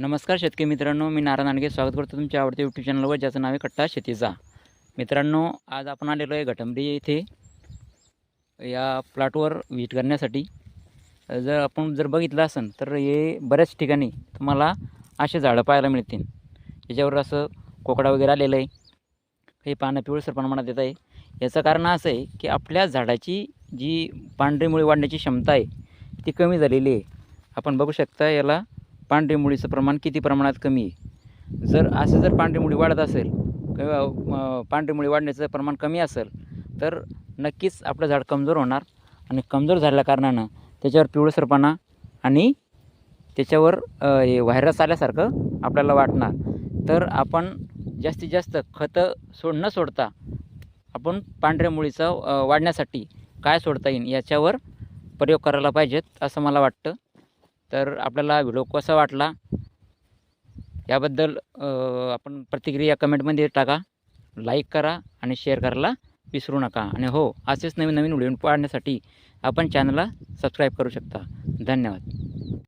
नमस्कार शेतकरी मित्रांनो मी नारायण आणगे स्वागत करतो तुमच्या आवडत्या यूट्यूब चॅनलवर ज्याचं नाव आहे कट्टा शेतीचा. मित्रांनो आज आपण आलेलो आहे घटंबरी येथे या प्लॉटवर व्हिजिट करण्यासाठी. जर आपण जर बघितलं असेल तर हे बऱ्याच ठिकाणी तुम्हाला असे झाडं पाहायला मिळतील. याच्यावर असं कोकडा वगैरे आलेलं आहे. काही पानं पिवळसर प्रमाणात येत आहे. याचं कारण असं आहे की आपल्या झाडाची जी पांढरी मुळी वाढण्याची क्षमता आहे ती कमी झालेली आहे. आपण बघू शकता याला पांढरी मुळीचं प्रमाण किती प्रमाणात कमी आहे? जर असं जर पांढरी मुळी वाढत असेल किंवा पांढरी मुळी वाढण्याचं प्रमाण कमी असेल तर नक्कीच आपलं झाड कमजोर होणार. आणि कमजोर झाल्या कारणानं त्याच्यावर पिवळसरपणा आणि त्याच्यावर हे व्हायरस आल्यासारखं आपल्याला वाटणार. तर आपण जास्तीत जास्त खतं सोड न सोडता आपण पांढऱ्या मुळीचं वाढण्यासाठी काय सोडता येईल याच्यावर प्रयोग करायला पाहिजेत असं मला वाटतं. तर आपल्याला व्हिडिओ कसा वाटला? याबद्दल आपण प्रतिक्रिया कमेंटमध्ये टाका. लाईक करा आणि शेअर करायला विसरू नका. आणि हो असेच नवीन नवीन व्हिडिओ पाहण्यासाठी आपण चॅनलला सबस्क्राईब करू शकता. धन्यवाद.